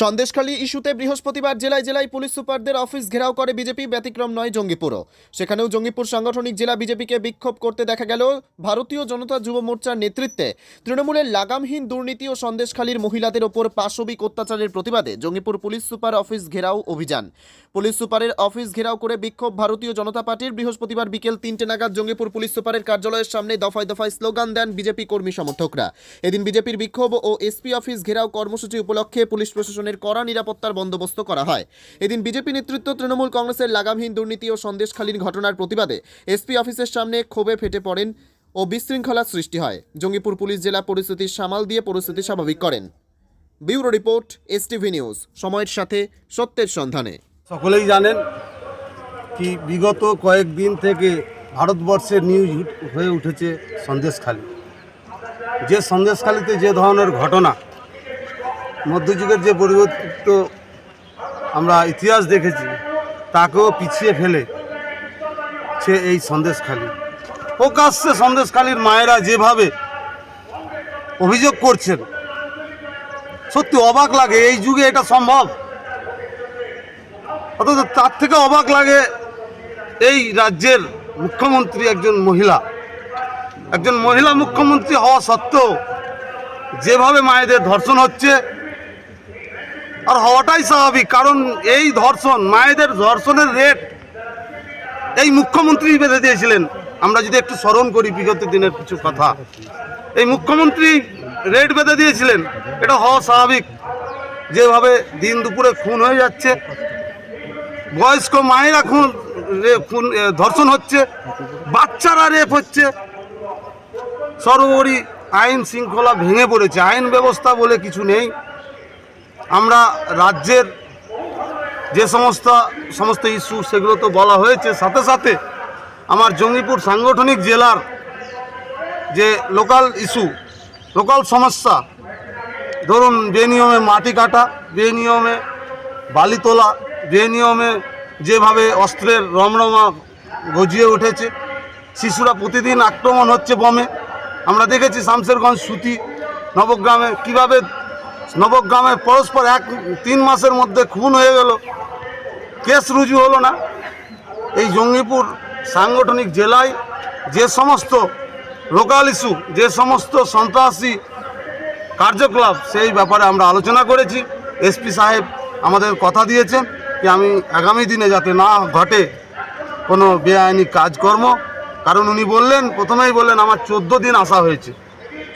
সন্দেশখালী ইস্যুতে বৃহস্পতিবার জেলায় জেলায় পুলিশ সুপারদের অফিস ঘেরাও করে বিজেপি, ব্যতিক্রম নয় জঙ্গিপুরও। সেখানেও জঙ্গিপুর সাংগঠনিক জেলা বিজেপিকে বিক্ষোভ করতে দেখা গেল ভারতীয় জনতা যুব মোর্চার নেতৃত্বে। তৃণমূলের লাগামহীন দুর্নীতি ও সন্দেশখালীর মহিলাদের ওপর পাশবিক অত্যাচারের প্রতিবাদে জঙ্গিপুর পুলিশ সুপার অফিস ঘেরাও অভিযান। পুলিশ সুপারের অফিস ঘেরাও করে বিক্ষোভ ভারতীয় জনতা পার্টির বৃহস্পতিবার বিকেল তিনটে নাগাদ জঙ্গিপুর পুলিশ সুপারের কার্যালয়ের সামনে দফায় দফায় স্লোগান দেন বিজেপি কর্মী সমর্থকরা। এদিন বিজেপির বিক্ষোভ ও এসপি অফিস ঘেরাও কর্মসূচি উপলক্ষে পুলিশ প্রশাসনের কড়া নিরাপত্তার বন্দোবস্ত করা হয়। এদিন বিজেপি নেতৃত্ব তৃণমূল কংগ্রেসের লাগামহীন দুর্নীতি ও সন্দেশখালীন ঘটনার প্রতিবাদে এসপি অফিসের সামনে ক্ষোভে ফেটে পড়েন ও বিশৃঙ্খলার সৃষ্টি হয়। জঙ্গিপুর পুলিশ জেলা পরিস্থিতি সামাল দিয়ে পরিস্থিতি স্বাভাবিক করেন। Bureau report, STV news. সময়ের সাথে সত্যের সন্ধানে। সকলেই জানেন কি বিগত কয়েকদিন থেকে ভারতবর্ষের নিউজ হয়ে উঠেছে সন্দেশখালী। যে সন্দেশখালীতে যে ধরনের ঘটনা মধ্যযুগের যে পরিবর্তিত আমরা ইতিহাস দেখেছি, তাকেও পিছিয়ে ফেলে সে এই সন্দেশখালী। প্রকাশ্যে সন্দেশখালীর মায়েরা যেভাবে অভিযোগ করছেন, সত্যি অবাক লাগে, এই যুগে এটা সম্ভব? অথচ তার থেকে অবাক লাগে এই রাজ্যের মুখ্যমন্ত্রী একজন মহিলা। একজন মহিলা মুখ্যমন্ত্রী হওয়া সত্ত্বেও যেভাবে মায়েদের ধর্ষণ হচ্ছে আর হওয়াটাই স্বাভাবিক, কারণ এই ধর্ষণ, মায়েদের ধর্ষণের রেট এই মুখ্যমন্ত্রী বেঁধে দিয়েছিলেন। আমরা যদি একটু স্মরণ করি বিগত দিনের কিছু কথা। এই মুখ্যমন্ত্রী রেট বেঁধে দিয়েছিলেন। এটা হওয়া স্বাভাবিক। যেভাবে দিন দুপুরে খুন হয়ে যাচ্ছে, বয়স্ক মায়েরা খুন খুন ধর্ষণ হচ্ছে, বাচ্চারা রেপ হচ্ছে। সর্বোপরি আইন শৃঙ্খলা ভেঙে পড়েছে। আইন ব্যবস্থা বলে কিছু নেই। আমরা রাজ্যের যে সমস্ত সমস্ত ইস্যু সেগুলো তো বলা হয়েছে। সাথে সাথে আমার জঙ্গিপুর সাংগঠনিক জেলার যে লোকাল ইস্যু, লোকাল সমস্যা, ধরুন বেনিয়মে মাটি কাটা, বেনিয়মে বালি তোলা যে নিয়মে যেভাবে অস্ত্রের রমরমা গজিয়ে উঠেছে, শিশুরা প্রতিদিন আক্রমণ হচ্ছে বমে। আমরা দেখেছি শামশেরগঞ্জ সুতি নবগ্রামে কীভাবে নবগ্রামে পরস্পর এক, তিন মাসের মধ্যে খুন হয়ে গেল। কেস রুজু হলো না। এই জঙ্গিপুর সাংগঠনিক জেলায় যে সমস্ত লোকাল ইস্যু, যে সমস্ত সন্ত্রাসী কার্যকলাপ, সেই ব্যাপারে আমরা আলোচনা করেছি। এসপি সাহেব আমাদের কথা দিয়েছেন যে আমি আগামী দিনে যাতে না ঘটে কোনো বেআইনি কাজকর্ম, কারণ উনি বললেন, প্রথমেই বললেন আমার চোদ্দ দিন আসা হয়েছে।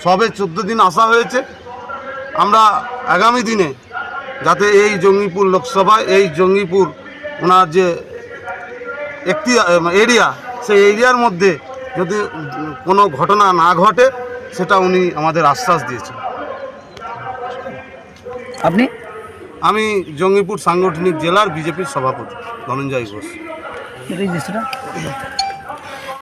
সবে চোদ্দ দিন আসা হয়েছে। আমরা আগামী দিনে যাতে এই জঙ্গিপুর লোকসভায় এই জঙ্গিপুর ওনার যে একটি এরিয়া সেই এরিয়ার মধ্যে যদি কোনো ঘটনা না ঘটে সেটা উনি আমাদের আশ্বাস দিয়েছেন। আপনি? আমি জঙ্গিপুর সাংগঠনিক জেলার বিজেপির সভাপতি ধনঞ্জয় ঘোষ।